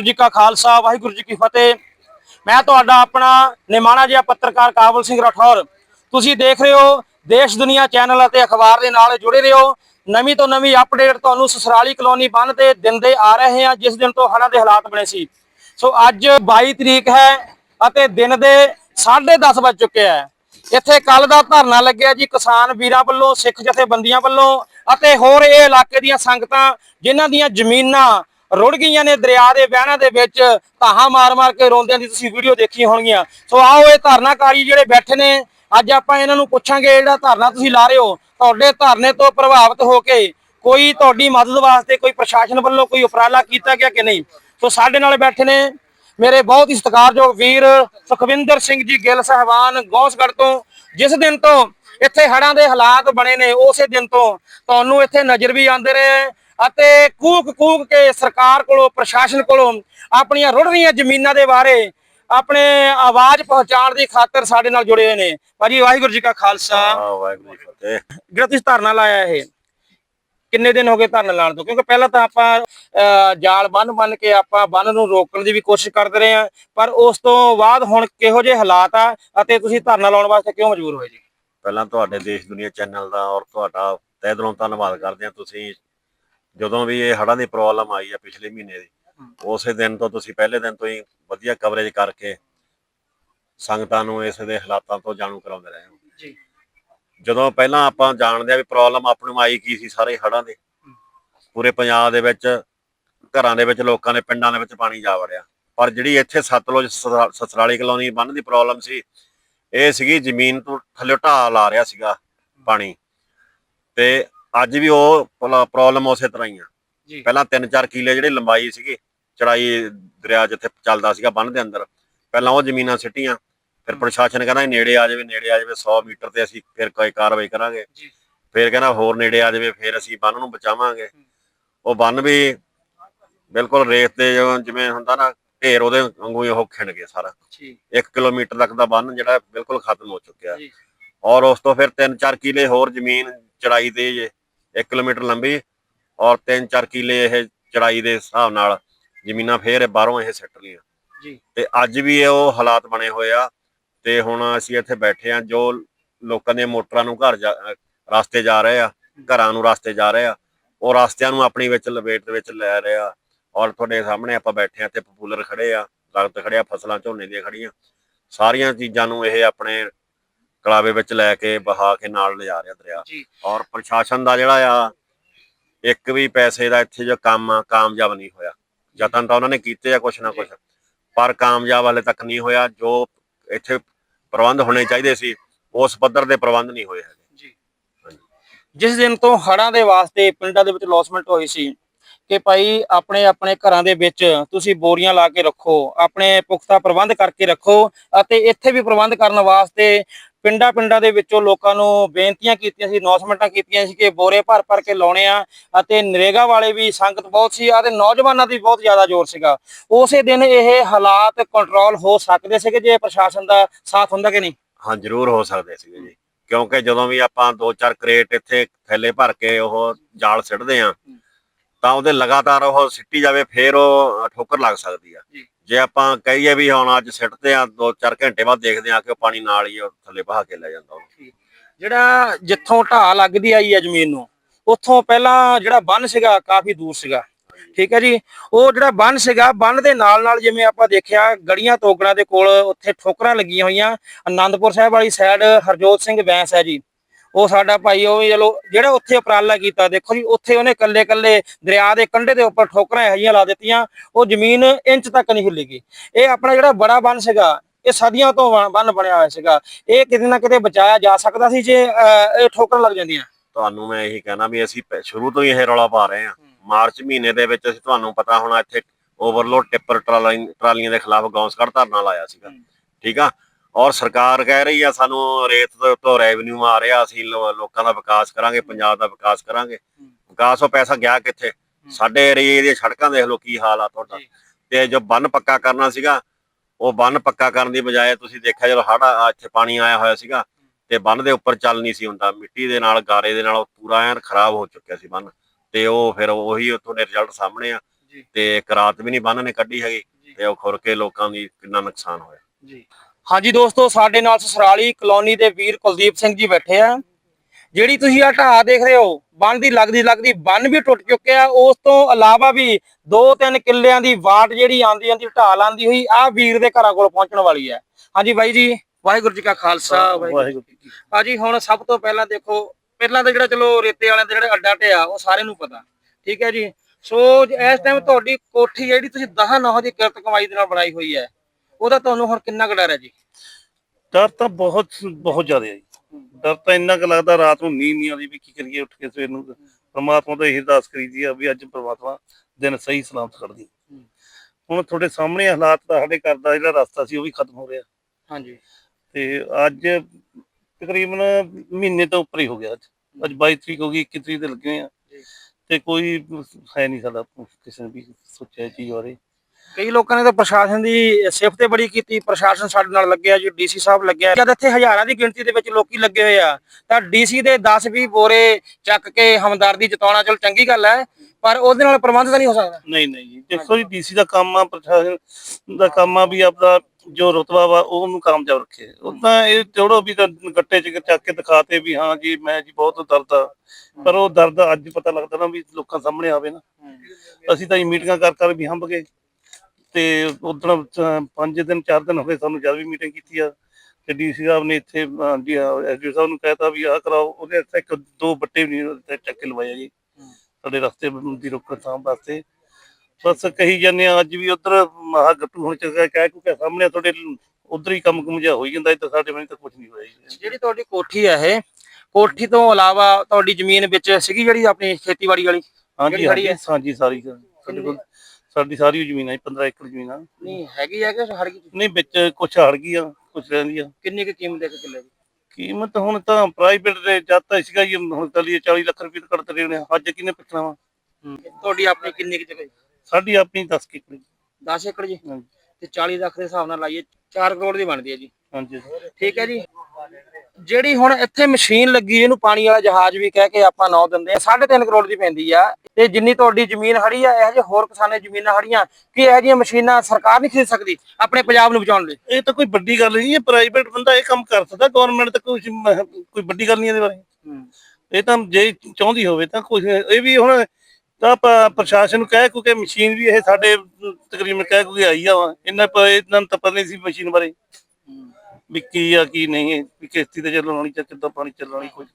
ਵਾਹਿਗੁਰੂ ਜੀ ਕਾ ਖਾਲਸਾ, ਵਾਹਿਗੁਰੂ ਜੀ ਕੀ ਫਤਿਹ। ਮੈਂ ਤੁਹਾਡਾ ਆਪਣਾ ਨਿਮਾਣਾ ਜਿਹਾ ਪੱਤਰਕਾਰ ਕਾਬਲ ਸਿੰਘ ਰਾਠੌਰ। ਤੁਸੀਂ ਦੇਖ ਰਹੇ ਹੋ ਦੇਸ਼, ਦੁਨੀਆ ਚੈਨਲ ਅਤੇ ਅਖਬਾਰ ਦੇ ਨਾਲ ਜੁੜੇ ਰਹੋ। ਨਵੀਂ ਤੋਂ ਨਵੀਂ ਅਪਡੇਟ ਤੁਹਾਨੂੰ ਸਸਰਾਲੀ ਕਲੋਨੀ ਬੰਨ ਤੇ ਦਿੰਦੇ ਆ ਰਹੇ ਹਾਂ, ਜਿਸ ਦਿਨ ਤੋਂ ਹੜ੍ਹਾਂ ਦੇ ਹਾਲਾਤ ਬਣੇ ਸੀ। ਸੋ ਅੱਜ 22 ਤਰੀਕ ਹੈ ਅਤੇ ਦਿਨ ਦੇ 10:30 ਵੱਜ ਚੁੱਕੇ ਹੈ। ਇੱਥੇ ਕੱਲ ਦਾ ਧਰਨਾ ਲੱਗਿਆ ਜੀ ਕਿਸਾਨ ਵੀਰਾਂ ਵੱਲੋਂ, ਸਿੱਖ ਜਥੇਬੰਦੀਆਂ ਵੱਲੋਂ ਅਤੇ ਹੋਰ ਇਹ ਇਲਾਕੇ ਦੀਆਂ ਸੰਗਤਾਂ, ਜਿਨ੍ਹਾਂ ਦੀਆਂ ਜ਼ਮੀਨਾਂ ਰੁੜ ਗਈਆਂ ਨੇ ਦਰਿਆ ਦੇ ਵਹਿਣਾਂ ਦੇ ਵਿੱਚ, ਧਾਹਾਂ ਮਾਰ-ਮਾਰ ਕੇ ਰੋਂਦਿਆਂ ਦੀ ਤੁਸੀਂ ਵੀਡੀਓ ਦੇਖੀ ਹੋਣਗੀਆਂ। ਸੋ ਆਓ ਇਹ ਧਰਨਾਕਾਰੀ ਜਿਹੜੇ ਬੈਠੇ ਨੇ, ਅੱਜ ਆਪਾਂ ਇਹਨਾਂ ਨੂੰ ਪੁੱਛਾਂਗੇ ਜਿਹੜਾ ਧਰਨਾ ਤੁਸੀਂ ਲਾ ਰਹੇ ਹੋ, ਤੁਹਾਡੇ ਧਰਨੇ ਤੋਂ ਪ੍ਰਭਾਵਿਤ ਹੋ ਕੇ ਕੋਈ ਤੁਹਾਡੀ ਮਦਦ ਵਾਸਤੇ ਕੋਈ ਪ੍ਰਸ਼ਾਸਨ ਵੱਲੋਂ ਕੋਈ ਉਪਰਾਲਾ ਕੀਤਾ ਗਿਆ ਕਿ ਨਹੀਂ? ਸੋ ਸਾਡੇ ਨਾਲ ਬੈਠੇ ਨੇ ਮੇਰੇ ਬਹੁਤ ਹੀ ਸਤਿਕਾਰਯੋਗ ਵੀਰ ਸੁਖਵਿੰਦਰ ਸਿੰਘ ਜੀ ਗਿੱਲ ਸਾਹਿਬਾਨ ਗੌਸਗੜ੍ਹ ਤੋਂ, ਜਿਸ ਦਿਨ ਤੋਂ ਇੱਥੇ ਹੜ੍ਹਾਂ ਦੇ ਹਾਲਾਤ ਬਣੇ ਨੇ, ਉਸੇ ਦਿਨ ਤੋਂ ਤੁਹਾਨੂੰ ਇੱਥੇ ਨਜ਼ਰ ਵੀ ਆਉਂਦੇ ਰਹੇ। ਅਤੇ ਕੂਕ ਕੂਕ ਕੇ ਸਰਕਾਰ ਕੋਲੋਂ ਪ੍ਰਸ਼ਾਸਨ ਕੋਲੋਂ ਆਪਣੀਆਂ ਰੁੜ ਰਹੀਆਂ ਜ਼ਮੀਨਾਂ ਦੇ ਬਾਰੇ ਆਪਣੇ ਆਵਾਜ਼ ਪਹੁੰਚਾਉਣ ਦੀ ਖਾਤਰ ਸਾਡੇ ਨਾਲ ਜੁੜੇ ਹੋਏ ਨੇ। ਭਾਜੀ ਵਾਹਿਗੁਰੂ ਜੀ ਕਾ ਖਾਲਸਾ। ਆ ਵਾਹਿਗੁਰੂ ਜੀ ਫਤਿਹ। ਜਿਹੜਾ ਤੁਸੀਂ ਧਰਨਾ ਲਾਇਆ ਇਹ ਕਿੰਨੇ ਦਿਨ ਹੋ ਗਏ ਧਰਨਾ ਲਾਉਣ ਤੋਂ? ਕਿਉਂਕਿ ਪਹਿਲਾਂ ਤਾਂ ਆਪਾਂ ਜਾਲ ਬੰਨ ਬੰਨ ਕੇ ਆਪਾਂ ਬੰਨ ਨੂੰ ਰੋਕਣ ਦੀ ਵੀ ਕੋਸ਼ਿਸ਼ ਕਰਦੇ ਰਹੇ ਆ ਪਰ ਉਸ ਤੋਂ ਬਾਅਦ ਹੁਣ ਕਿਹੋ ਜਿਹੇ ਹਾਲਾਤ ਆ ਅਤੇ ਤੁਸੀਂ ਧਰਨਾ ਲਾਉਣ ਵਾਸਤੇ ਕਿਉਂ ਮਜਬੂਰ ਹੋਏ ਜੀ? ਪਹਿਲਾਂ ਤੁਹਾਡੇ ਦੇਸ਼ ਦੁਨੀਆ ਚੈਨਲ ਦਾ ਔਰ ਤੁਹਾਡਾ ਤਹਿ ਦਿਲੋਂ ਧੰਨਵਾਦ ਕਰਦੇ ਹਾਂ ਤੁਸੀਂ ਜਦੋਂ ਵੀ ਇਹ ਹੜ੍ਹਾਂ ਦੀ ਪ੍ਰੋਬਲਮ ਆਈ ਹੈ ਪਿਛਲੇ ਮਹੀਨੇ ਦੀ ਉਸੇ ਦਿਨ ਤੋਂ ਤੁਸੀਂ ਪਹਿਲੇ ਦਿਨ ਤੋਂ ਹੀ ਵਧੀਆ ਕਵਰੇਜ ਕਰਕੇ ਸੰਗਤਾਂ ਨੂੰ ਇਸ ਦੇ ਹਾਲਾਤਾਂ ਤੋਂ ਜਾਣੂ ਕਰਾਉਂਦੇ ਰਹੇ ਹੋ। ਜੀ। ਜਦੋਂ ਪਹਿਲਾਂ ਆਪਾਂ ਜਾਣਦੇ ਆ ਵੀ ਪ੍ਰੋਬਲਮ ਆਪ ਨੂੰ ਆਈ ਕੀ ਸੀ ਸਾਰੇ ਹੜ੍ਹਾਂ ਦੇ ਪੂਰੇ ਪੰਜਾਬ ਦੇ ਵਿੱਚ ਘਰਾਂ ਦੇ ਵਿੱਚ ਲੋਕਾਂ ਦੇ ਪਿੰਡਾਂ ਦੇ ਵਿੱਚ ਪਾਣੀ ਜਾ ਵੜਿਆ। ਪਰ ਜਿਹੜੀ ਇੱਥੇ ਸਤਲੁਜ ਸਸਰਾ- ਸਸਰਾਲੀ ਕਲੋਨੀ ਬੰਨ ਦੀ ਪ੍ਰੋਬਲਮ ਸੀ ਇਹ ਸੀਗੀ ਜ਼ਮੀਨ ਤੋਂ ਥੱਲੇ ਢਾਲ ਆ ਰਿਹਾ ਸੀਗਾ ਪਾਣੀ। ਤੇ ਅੱਜ ਵੀ ਉਹ ਪ੍ਰੋਬਲਮ ਉਸੇ ਤਰ੍ਹਾਂ ਹੀ ਆ। ਜੀ। ਪਹਿਲਾਂ 3-4 ਕਿਲੇ ਜਿਹੜੇ ਲੰਬਾਈ ਸੀਗੀ ਚੜਾਈ ਦਰਿਆ ਜਿੱਥੇ ਚੱਲਦਾ ਸੀਗਾ ਬੰਨ ਦੇ ਅੰਦਰ ਪਹਿਲਾਂ ਉਹ ਜ਼ਮੀਨਾਂ ਸਿੱਟੀਆਂ ਫਿਰ ਪ੍ਰਸ਼ਾਸਨ ਕਹਿੰਦਾ ਨੇੜੇ ਆ ਜਾਵੇ ਨੇੜੇ ਆ ਜਾਵੇ 100 ਮੀਟਰ ਤੇ ਅਸੀਂ ਫਿਰ ਕੋਈ ਕਾਰਵਾਈ ਕਰਾਂਗੇ। ਜੀ। ਫਿਰ ਕਹਿੰਦਾ ਹੋਰ ਨੇੜੇ ਆ ਜਾਵੇ ਫਿਰ ਅਸੀਂ ਬੰਨ ਨੂੰ ਬਚਾਵਾਂਗੇ। ਉਹ ਬੰਨ ਵੀ ਬਿਲਕੁਲ ਰੇਤ ਤੇ ਜਿਵੇਂ- ਹੁੰਦਾ ਨਾ ਢੇਰ ਉਹਦੇ ਵਾਂਗੂ ਹੀ ਉਹ ਖਿੰਡ ਗਿਆ ਸਾਰਾ। ਜੀ 1 ਕਿਲੋਮੀਟਰ ਤੱਕ ਦਾ ਬੰਨ ਜਿਹੜਾ ਬਿਲਕੁਲ ਖਤਮ ਹੋ ਚੁੱਕਿਆ। ਔਰ ਉਸ ਤੋਂ ਫਿਰ 3-4 ਕਿਲੇ ਹੋਰ ਜ਼ਮੀਨ ਚੜਾਈ ਤੇ ਜੇ 1 ਕਿਲੋਮੀਟਰ ਲੰਬੀ ਔਰ 3-4 ਕਿਲੇ ਇਹ ਚੜਾਈ ਦੇ ਹਿਸਾਬ ਨਾਲ ਜ਼ਮੀਨਾਂ ਫੇਰ ਬਾਹਰੋਂ ਇਹ ਸਿੱਟ ਲਈਆਂ। ਜੀ। ਤੇ ਅੱਜ ਵੀ ਇਹ ਉਹ ਹਾਲਾਤ ਬਣੇ ਹੋਏ ਆ ਤੇ ਹੁਣ ਅਸੀਂ ਇੱਥੇ ਬੈਠੇ ਆ ਜੋ ਲੋਕਾਂ ਦੀਆਂ ਮੋਟਰਾਂ ਨੂੰ ਘਰ ਰਸਤੇ ਜਾ ਰਹੇ ਆ ਘਰਾਂ ਨੂੰ ਰਸਤੇ ਜਾ ਰਹੇ ਆ ਉਹ ਰਸਤਿਆਂ ਨੂੰ ਆਪਣੀ ਵਿੱਚ ਲਪੇਟ ਦੇ ਵਿੱਚ ਲੈ ਰਹੇ ਆ ਔਰ ਤੁਹਾਡੇ ਸਾਹਮਣੇ ਆਪਾਂ ਬੈਠੇ ਆ ਤੇ ਪਪੂਲਰ ਖੜੇ ਆ ਦਰਖਤ ਖੜੇ ਆ ਫਸਲਾਂ ਝੋਨੇ ਦੀਆਂ ਖੜੀਆਂ ਸਾਰੀਆਂ ਚੀਜ਼ਾਂ ਨੂੰ ਇਹ ਆਪਣੇ ਕਲਾਵੇ ਵਿੱਚ ਲੈ ਕੇ ਬਹਾ ਕੇ ਨਾਲ ਲਿਜਾ ਰਿਹਾ ਦਰਿਆ। ਜੀ। ਔਰ ਪ੍ਰਸ਼ਾਸਨ ਦਾ ਜਿਹੜਾ ਆ ਇੱਕ ਵੀ ਪੈਸੇ ਦਾ ਇੱਥੇ ਜੋ ਕੰਮ ਆ ਕਾਮਯਾਬ ਨਹੀਂ ਹੋਇਆ। ਯਤਨ ਤਾਂ ਉਹਨਾਂ ਨੇ ਕੀਤੇ ਆ ਕੁਛ ਨਾ ਕੁਛ। ਪਰ ਕਾਮਯਾਬ ਹਾਲੇ ਤੱਕ ਨਹੀਂ ਹੋਇਆ। ਜੋ ਇੱਥੇ ਪ੍ਰਬੰਧ ਹੋਣੇ ਚਾਹੀਦੇ ਸੀ ਉਸ ਪੱਧਰ ਦੇ ਪ੍ਰਬੰਧ ਨਹੀਂ ਹੋਏ ਹੈਗੇ। ਜੀ। ਜਿਸ ਦਿਨ ਤੋਂ ਹੜ੍ਹਾਂ ਦੇ ਵਾਸਤੇ ਪਿੰਡਾਂ ਦੇ ਵਿੱਚ ਲੌਸਮੈਂਟ ਹੋਈ ਸੀ ਕਿ ਭਾਈ ਆਪਣੇ ਆਪਣੇ ਘਰਾਂ ਦੇ ਵਿੱਚ ਤੁਸੀਂ ਬੋਰੀਆਂ ਲਾ ਕੇ ਰੱਖੋ ਆਪਣੇ ਪੁਖਤਾ ਪ੍ਰਬੰਧ ਕਰਕੇ ਰੱਖੋ ਅਤੇ ਇੱਥੇ ਵੀ ਪ੍ਰਬੰਧ ਕਰਨ ਵਾਸਤੇ ਪਿੰਡਾਂ ਪਿੰਡਾਂ ਦੇ ਵਿੱਚੋਂ ਲੋਕਾਂ ਨੂੰ ਬੇਨਤੀਆਂ ਕੀਤੀਆਂ ਸੀ, ਅਨਾਉਂਸਮੈਂਟਾਂ ਕੀਤੀਆਂ ਸੀ ਕਿ ਬੋਰੇ ਭਰ ਭਰ ਕੇ ਲਾਉਣੇ ਆ ਅਤੇ ਨਰੇਗਾ ਵਾਲੇ ਵੀ ਸੰਗਤ ਬਹੁਤ ਸੀ ਅਤੇ ਨੌਜਵਾਨਾਂ ਦੀ ਬਹੁਤ ਜ਼ਿਆਦਾ ਜ਼ੋਰ ਸੀਗਾ। ਉਸੇ ਦਿਨ ਇਹ ਹਾਲਾਤ ਕੰਟਰੋਲ ਹੋ ਸਕਦੇ ਸੀਗੇ ਜੇ ਪ੍ਰਸ਼ਾਸਨ ਦਾ ਸਾਥ ਹੁੰਦਾ ਕਿ ਨਹੀਂ? ਹਾਂ, ਜ਼ਰੂਰ ਹੋ ਸਕਦੇ ਸੀਗੇ ਜੀ। ਕਿਉਂਕਿ ਜਦੋਂ ਵੀ ਆਪਾਂ ਦੋ ਚਾਰ ਕਰੇਟ ਇੱਥੇ ਥੈਲੇ ਭਰ ਕੇ ਉਹ ਜਾਲ ਸਿੱਟਦੇ ਆ ਤਾਂ ਉਹਦੇ ਲਗਾਤਾਰ ਉਹ ਸਿੱਟੀ ਜਾਵੇ ਫੇਰ ਉਹ ਠੋਕਰ ਲੱਗ ਸਕਦੀ ਆ। ਜੀ। ਆਪਾਂ ਕਹੀਏ ਵੀ ਹੁਣ ਅੱਜ ਸਿੱਟਦੇ ਆ ਦੋ ਚਾਰ ਘੰਟੇ ਬਾਅਦ ਦੇਖਦੇ ਆ ਕਿ ਉਹ ਪਾਣੀ ਨਾਲ ਹੀ ਉਹ ਥੱਲੇ ਬਹਾ ਕੇ ਲੈ ਜਾਂਦਾ ਉਹਨੂੰ। ਜਿਹੜਾ ਜਿੱਥੋਂ ਢਾਹ ਲੱਗਦੀ ਆਈ ਹੈ ਜ਼ਮੀਨ ਨੂੰ ਉੱਥੋਂ ਪਹਿਲਾਂ ਜਿਹੜਾ ਬੰਨ ਸੀਗਾ ਕਾਫੀ ਦੂਰ ਸੀਗਾ। ਠੀਕ ਹੈ ਜੀ? ਉਹ ਜਿਹੜਾ ਬੰਨ ਸੀਗਾ ਬੰਨ ਦੇ ਨਾਲ ਨਾਲ ਜਿਵੇਂ ਆਪਾਂ ਦੇਖਿਆ ਗੜੀਆਂ ਤੋਗੜਾਂ ਦੇ ਕੋਲ ਉੱਥੇ ਠੋਕਰਾਂ ਲੱਗੀਆਂ ਹੋਈਆਂ। ਆਨੰਦਪੁਰ ਸਾਹਿਬ ਵਾਲੀ ਸਾਈਡ ਹਰਜੋਤ ਸਿੰਘ ਬੈਂਸ ਹੈ ਜੀ। ਉਹ ਸਾਡਾ ਭਾਈ ਉਹ ਵੀ ਚਲੋ ਜਿਹੜਾ ਉੱਥੇ ਉਪਰਾਲਾ ਕੀਤਾ ਦੇਖੋ ਜੀ ਉੱਥੇ ਉਹਨੇ ਕੱਲੇ ਕੱਲੇ ਦਰਿਆ ਦੇ ਕੰਢੇ ਦੇ ਉੱਪਰ ਠੋਕਰਾਂ ਜਿਹੀਆਂ ਲਾ ਦਿੱਤੀਆਂ ਉਹ ਜ਼ਮੀਨ ਇੰਚ ਤੱਕ ਨਹੀਂ ਹਿੱਲੇਗੀ ਇਹ ਆਪਣਾ ਜਿਹੜਾ ਬੜਾ ਬੰਨ ਸੀਗਾ ਇਹ ਸਦੀਆਂ ਤੋਂ ਬੰਨ ਬਣਿਆ ਹੋਇਆ ਸੀਗਾ। ਇਹ ਕਿਤੇ ਨਾ ਕਿਤੇ ਬਚਾਇਆ ਜਾ ਸਕਦਾ ਸੀ ਜੇ ਇਹ ਠੋਕਰਾਂ ਲੱਗ ਜਾਂਦੀਆਂ। ਤੁਹਾਨੂੰ ਮੈਂ ਇਹੀ ਕਹਿਣਾ ਵੀ ਅਸੀਂ ਸ਼ੁਰੂ ਤੋਂ ਹੀ ਇਹ ਰੌਲਾ ਪਾ ਰਹੇ ਹਾਂ। ਮਾਰਚ ਮਹੀਨੇ ਦੇ ਵਿੱਚ ਅਸੀਂ ਤੁਹਾਨੂੰ ਪਤਾ ਹੋਣਾ ਇੱਥੇ ਓਵਰਲੋਡ ਟਿੱਪਰ ਟਰਾਲੀ- ਟਰਾਲੀਆਂ ਦੇ ਖਿਲਾਫ ਗੌਂਸਕੜ ਧਰਨਾ ਲਾਇਆ ਸੀਗਾ। ਠੀਕ ਆ? ਔਰ ਸਰਕਾਰ ਕਹਿ ਰਹੀ ਆ ਸਾਨੂੰ ਰੇਤ ਤੋਂ- ਰੈਵਨਿਊ ਆ ਰਿਹਾ ਅਸੀਂ ਲੋਕਾਂ ਦਾ ਵਿਕਾਸ ਕਰਾਂਗੇ ਪੰਜਾਬ ਦਾ ਵਿਕਾਸ ਕਰਾਂਗੇ। ਵਿਕਾਸ ਉਹ ਪੈਸਾ ਗਿਆ ਕਿੱਥੇ? ਸਾਡੇ ਏਰੀਏ ਦੀਆਂ ਸੜਕਾਂ ਦੇਖ ਲਓ ਕੀ ਹਾਲ ਆ ਤੁਹਾਡਾ। ਤੇ ਜੋ ਬੰਨ ਪੱਕਾ ਕਰਨਾ ਸੀਗਾ ਉਹ ਬੰਨ ਪੱਕਾ ਕਰਨ ਦੀ ਬਜਾਏ ਤੁਸੀਂ ਦੇਖਿਆ ਜਦੋਂ ਹੜਾ ਇੱਥੇ ਪਾਣੀ ਆਇਆ ਹੋਇਆ ਸੀਗਾ ਤੇ ਬੰਨ ਦੇ ਉੱਪਰ ਚੱਲ ਨਹੀਂ ਸੀ ਹੁੰਦਾ। ਮਿੱਟੀ ਦੇ ਨਾਲ ਗਾਰੇ ਦੇ ਨਾਲ ਉਹ ਪੂਰਾ ਐਨ ਖਰਾਬ ਹੋ ਚੁੱਕਿਆ ਸੀ ਬੰਨ। ਤੇ ਉਹ ਫਿਰ ਉਹੀ ਉੱਥੋਂ ਦੇ ਰਿਜ਼ਲਟ ਸਾਹਮਣੇ ਆ। ਤੇ ਇੱਕ ਰਾਤ ਵੀ ਨਹੀਂ ਬੰਨ ਨੇ ਕੱਢੀ ਹੈਗੀ। ਤੇ ਉਹ ਖੁਰ ਕੇ ਲੋਕਾਂ ਦੀ ਕਿੰਨਾ ਨੁਕਸਾਨ ਹੋਇਆ। ਜੀ। ਹਾਂਜੀ ਦੋਸਤੋ ਸਾਡੇ ਨਾਲ ਸਸਰਾਲੀ ਕਲੋਨੀ ਦੇ ਵੀਰ ਕੁਲਦੀਪ ਸਿੰਘ ਜੀ ਬੈਠੇ ਆ। ਜਿਹੜੀ ਤੁਸੀਂ ਆ ਢਾਹ ਦੇਖ ਰਹੇ ਹੋ ਬੰਨ ਦੀ ਲੱਗਦੀ ਲੱਗਦੀ ਬੰਨ ਵੀ ਟੁੱਟ ਚੁੱਕਿਆ ਉਸ ਤੋਂ ਇਲਾਵਾ ਵੀ 2-3 ਕਿੱਲਿਆਂ ਦੀ ਵਾਟ ਜਿਹੜੀ ਆਂਦੀ ਆਂਦੀ ਢਾਹ ਲਾਂਦੀ ਹੋਈ ਆ ਵੀਰ ਦੇ ਘਰਾਂ ਕੋਲ ਪਹੁੰਚਣ ਵਾਲੀ ਹੈ। ਹਾਂਜੀ ਬਾਈ ਜੀ ਵਾਹਿਗੁਰੂ ਜੀ ਕਾ ਖਾਲਸਾ ਵਾਹਿਗੁਰੂ ਜੀ ਹੁਣ ਸਭ ਤੋਂ ਪਹਿਲਾਂ ਦੇਖੋ ਪਹਿਲਾਂ ਤਾਂ ਜਿਹੜਾ ਚਲੋ ਰੇਤੇ ਵਾਲਿਆਂ ਦੇ ਜਿਹੜੇ ਅੱਡਾ ਟਿਆ ਉਹ ਸਾਰਿਆਂ ਨੂੰ ਪਤਾ। ਠੀਕ ਹੈ ਜੀ? ਸੋ ਇਸ ਟਾਈਮ ਤੁਹਾਡੀ ਕੋਠੀ ਜਿਹੜੀ ਤੁਸੀਂ 10 ਨੌ ਦੀ ਕਿਰਤ ਕਮਾਈ ਦੇ ਨਾਲ ਬਣਾਈ ਹੋਈ ਹੈ ਉਹਦਾ ਤੁਹਾਨੂੰ ਹੁਣ ਕਿੰਨਾ ਕੁ ਡਰ ਹੈ ਜੀ? ਡਰ ਤਾਂ ਬਹੁਤ ਬਹੁਤ ਜ਼ਿਆਦਾ ਹੈ ਜੀ। ਡਰ ਤਾਂ ਇੰਨਾ ਕੁ ਲੱਗਦਾ ਰਾਤ ਨੂੰ ਨੀਂਦ ਨਹੀਂ ਆਉਂਦੀ ਵੀ ਕੀ ਕਰੀਏ ਉੱਠ ਕੇ ਸਵੇਰ ਨੂੰ। ਪਰਮਾਤਮਾ ਤੋਂ ਇਹ ਅਰਦਾਸ ਕਰੀਦੀ ਆ ਵੀ ਅੱਜ ਪਰਮਾਤਮਾ ਦਿਨ ਸਹੀ ਸਲਾਮਤ ਕਰਦੀ ਹੁਣ ਤੁਹਾਡੇ ਸਾਹਮਣੇ ਹਾਲਾਤ ਤਾਂ ਸਾਡੇ ਘਰ ਦਾ ਜਿਹੜਾ ਰਸਤਾ ਸੀ ਉਹ ਵੀ ਖਤਮ ਹੋ ਰਿਹਾ। ਹਾਂਜੀ। ਤੇ ਅੱਜ ਤਕਰੀਬਨ ਮਹੀਨੇ ਤੋਂ ਉੱਪਰ ਹੀ ਹੋ ਗਿਆ ਅੱਜ। ਅੱਜ 22 ਤਰੀਕ ਹੋ ਗਈ 21 ਤਰੀਕ ਤੇ ਲੱਗੇ ਹੋਏ ਆ। ਤੇ ਕੋਈ ਹੈ ਨਹੀਂ ਸਾਡਾ ਕਿਸੇ ਨੇ ਵੀ ਸੋਚਿਆ ਚੀਜ਼ ਬਾਰੇ। ਕਈ ਲੋਕਾਂ ਨੇ ਤਾਂ ਪ੍ਰਸ਼ਾਸਨ ਦੀ ਸਿਫਤ ਬੜੀ ਕੀਤੀ ਪ੍ਰਸ਼ਾਸਨ ਸਾਡੇ ਨਾਲ ਲੱਗਿਆ ਜੀ ਡੀਸੀ ਸਾਹਿਬ ਲੱਗਿਆ। ਜਦ ਇੱਥੇ ਹਜ਼ਾਰਾਂ ਦੀ ਗਿਣਤੀ ਦੇ ਵਿੱਚ ਲੋਕੀ ਲੱਗੇ ਹੋਏ ਆ ਤਾਂ ਡੀਸੀ ਦੇ 10-20 ਬੋਰੇ ਚੱਕ ਕੇ ਹਮਦਰਦੀ ਜਤਾਉਣਾ ਚਲ ਚੰਗੀ ਗੱਲ ਹੈ ਪਰ ਉਹਦੇ ਨਾਲ ਪ੍ਰਬੰਧ ਤਾਂ ਨਹੀਂ ਹੋ ਸਕਦਾ। ਨਹੀਂ ਨਹੀਂ ਜੀ ਦੇਖੋ ਜੀ ਡੀਸੀ ਦਾ ਕੰਮ ਆ ਪ੍ਰਸ਼ਾਸਨ ਦਾ ਕੰਮ ਆ ਵੀ ਆਪਦਾ ਜੋ ਰੁਤਬਾ ਵਾ ਉਹ ਉਹਨੂੰ ਕਾਮਯਾਬ ਰੱਖੇ। ਉਦਾਂ ਇਹ ਚੋੜੋ ਵੀ ਤਾਂ ਗੱਟੇ ਚ ਚੱਕ ਕੇ ਦਿਖਾਤੇ ਵੀ ਹਾਂ ਜੀ ਮੈਂ ਜੀ ਬਹੁਤ ਦਰਦ ਆ। ਪਰ ਉਹ ਦਰਦ ਅੱਜ ਪਤਾ ਲੱਗਦਾ ਨਾ ਵੀ ਲੋਕਾਂ ਸਾਹਮਣੇ ਆਵੇ ਨਾ। ਅਸੀਂ ਤਾਂ ਇਹ ਮੀਟਿੰਗਾਂ ਕਰ ਕਰ ਵੀ ਹੰਬ ਗਏ। ਤੇ ਉਦੋਂ ਪੰਜ ਦਿਨ ਚਾਰ ਦਿਨ ਹੋ ਗਏ ਸਾਨੂੰ ਜਦ ਵੀ ਮੀਟਿੰਗ ਕੀਤੀ ਆ ਤੇ ਡੀਸੀ ਸਾਹਿਬ ਨੇ ਇੱਥੇ ਐਸਡੀ ਸਾਹਿਬ ਨੂੰ ਕਹਿਤਾ ਵੀ ਆਹ ਕਰਾਓ ਉਹਦੇ ਇੱਥੇ ਇੱਕ ਦੋ ਬੱਟੇ ਵੀ ਨਹੀਂ ਚੱਕ ਕੇ ਲਵਾਇਆ ਜੀ ਸਾਡੇ ਰਸਤੇ ਦੀ ਰੋਕਣ ਥਾਂ ਵਾਸਤੇ। ਬਸ ਕਹੀ ਜਾਂਦੇ ਆ ਅੱਜ ਵੀ ਉਧਰ ਮਹਾ ਗੱਟੂ ਹੁਣ ਚੱਕਿਆ ਕਹਿ ਕੂ ਕੇ ਸਾਹਮਣੇ ਤੁਹਾਡੇ ਉਧਰ ਹੀ ਕੰਮ ਕੁਮ ਜਿਹਾ ਹੋਈ ਜਾਂਦਾ ਇੱਥੇ ਸਾਡੇ ਬਣੀ ਤਾਂ ਕੁਝ ਨਹੀਂ ਹੋਇਆ ਜੀ। ਜਿਹੜੀ ਤੁਹਾਡੀ ਕੋਠੀ ਹੈ ਇਹ ਕੋਠੀ ਤੋਂ ਇਲਾਵਾ ਤੁਹਾਡੀ ਜ਼ਮੀਨ ਵਿੱਚ ਸੀਗੀ ਜਿਹੜੀ ਆਪਣੀ ਖੇਤੀਬਾੜੀ ਵਾਲੀ? ਹਾਂਜੀ ਹਾਂਜੀ ਹਾਂਜੀ ਸਾਰੀ ਸਾਡੇ ਕੋਲ। ਸਾਡੀ ਸਾਰੀ ਜ਼ਮੀਨ ਹੈ 15 ਏਕੜ ਜ਼ਮੀਨ। ਆ ਨਹੀਂ ਹੈਗੀ ਹੈ ਕਿ ਹੜ ਗਈ ਨਹੀਂ ਵਿੱਚ ਕੁਝ ਹੜ ਗਈ ਆ ਕੁਝ ਰਹਿੰਦੀ ਆ। ਕਿੰਨੀ ਕੁ ਕੀਮਤ ਦੇ ਕੇ ਕਿੱਲੇ ਦੀ ਕੀਮਤ ਹੁਣ ਤਾਂ ਪ੍ਰਾਈਵੇਟ ਦੇ ਜਦ ਸੀਗਾ ਜੀ ਹੁਣ ਤਾਂ ਲਈ 40 ਲੱਖ ਰੁਪਏ ਤਾਂ ਕੱਢ ਰਹੇ ਨੇ ਅੱਜ ਕਿਹਨੇ ਪੁੱਛਣਾ ਵਾ? ਤੁਹਾਡੀ ਆਪਣੀ ਕਿੰਨੀ ਕੁ ਜਗ੍ਹਾ ਸਾਡੀ ਆਪਣੀ 10 ਏਕੜ ਜੀ। 10 ਏਕੜ ਜੀ? ਹਾਂਜੀ। ਤੇ 40 ਲੱਖ ਦੇ ਹਿਸਾਬ ਨਾਲ ਲਾਈਏ 4 ਕਰੋੜ ਦੀ ਬਣਦੀ ਹੈ ਜੀ। ਹਾਂਜੀ। ਠੀਕ ਹੈ ਜੀ। ਜਿਹੜੀ ਹੁਣ ਇੱਥੇ ਮਸ਼ੀਨ ਲੱਗੀ ਇਹਨੂੰ ਪਾਣੀ ਵਾਲਾ ਜਹਾਜ਼ ਵੀ ਕਹਿ ਕੇ ਆਪਾਂ ਨਾਂ ਦਿੰਦੇ ਆ 3.5 ਕਰੋੜ ਦੀ ਪੈਂਦੀ ਆ। ਤੇ ਜਿੰਨੀ ਤੁਹਾਡੀ ਜ਼ਮੀਨ ਹੜੀ ਆ ਇਹੋ ਜਿਹੇ ਹੋਰ ਕਿਸਾਨੇ ਜ਼ਮੀਨਾਂ ਹੜੀਆਂ ਕਿ ਇਹੋ ਜਿਹੀਆਂ ਮਸ਼ੀਨਾਂ ਸਰਕਾਰ ਨਹੀਂ ਖਰੀਦ ਸਕਦੀ ਆਪਣੇ ਪੰਜਾਬ ਨੂੰ ਬਚਾਉਣ ਲਈ? ਇਹ ਤਾਂ ਕੋਈ ਵੱਡੀ ਗੱਲ ਨਹੀਂ ਹੈ ਪ੍ਰਾਈਵੇਟ ਬੰਦਾ ਇਹ ਕੰਮ ਕਰ ਸਕਦਾ ਗਵਰਨਮੈਂਟ ਤਾਂ ਕੋਈ ਕੋਈ ਵੱਡੀ ਗੱਲ ਨਹੀਂ ਇਹਦੇ ਬਾਰੇ। ਇਹ ਤਾਂ ਜੇ ਚਾਹੁੰਦੀ ਹੋਵੇ ਤਾਂ ਕੁਝ ਇਹ ਵੀ ਹੁਣ ਤਾਂ ਪ੍ਰਸ਼ਾਸਨ ਨੂੰ ਕਹਿ ਕਿਉਂਕਿ ਮਸ਼ੀਨ ਵੀ ਇਹ ਸਾਡੇ ਤਕਰੀਬਨ ਕਹਿ ਕਿਉਂਕਿ ਆਈ ਆ ਇਹਨਾਂ ਇਹਨਾਂ ਨੂੰ ਤਾਂ ਪਤਾ ਨਹੀਂ ਸੀ ਮਸ਼ੀਨ ਬਾਰੇ। ਵੀ ਕੀ ਆ ਕੀ ਨਹੀਂ ਹੈ, ਵੀ ਕਿਸ਼ਤੀ ਤੇ ਚੱਲਣ ਵਾਲੀ ਜਾਂ ਕਿੱਦਾਂ ਪਾਣੀ ਚੱਲਣ ਵਾਲੀ ਕੁਝ